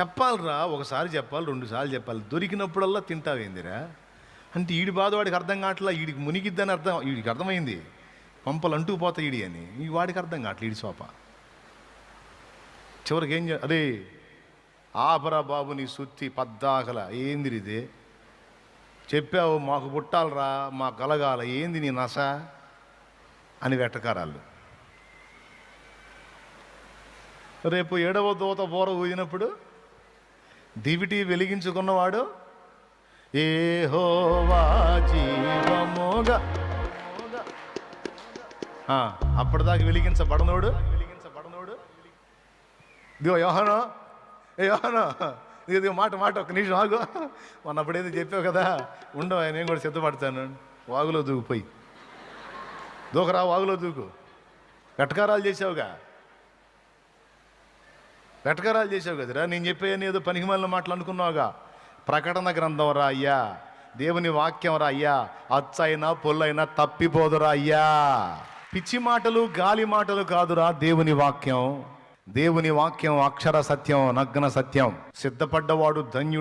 చెప్పాలిరా ఒకసారి చెప్పాలి రెండు సార్లు చెప్పాలి. దొరికినప్పుడల్లా తింటావేందిరా అంటే ఈడి బాధ వాడికి అర్థం కావట్లా వీడికి మునిగిద్దని అర్థం వీడికి అర్థమైంది. పంపలు అంటూ పోతా ఈడి అని. ఈ వాడికి అర్థం కావట్లే ఈడి సోప చివరికి ఏం అదే ఆపరా బాబు నీ సుత్తి పద్దాకల. ఏంది ఇది? చెప్పావు మాకు పుట్టాలరా మా కలగాల ఏంది నీ నస? అని వెట్టకారాలు రేపు ఏడవ దూత బోర ఊదినప్పుడు దివిటి వెలిగించుకున్నవాడు? ఏ జీవమోగ. ఆ, అప్పటిదాకా వెలిగించబడనోడు? వెలిగించబడనోడు ఇదిగో యోహనో ఏ యోహనో ఇదిగో మాట మాట ఒక నిమిషం ఆగు. మొన్నప్పుడు ఏదో చెప్పావు కదా ఉండవు నేను కూడా సిద్ధపడతాను. వాగులో దూకుపోయి దూకరా వాగులో దూకు. కట్కారాలు చేసావుగా. వెటకారాలు చేసావు కదరా. నేను చెప్పేయని ఏదో పనికిమాలిన మాటలు అనుకున్నావుగా ప్రకటన గ్రంథం రా అయ్యా. దేవుని వాక్యం రా అయ్యా. అచ్చైనా పొల్లైనా తప్పిపోదురా అయ్యా. పిచ్చి మాటలు గాలి మాటలు కాదురా దేవుని వాక్యం. దేవుని వాక్యం అక్షర సత్యం నగ్న సత్యం. సిద్ధపడ్డవాడు ధన్యుడు.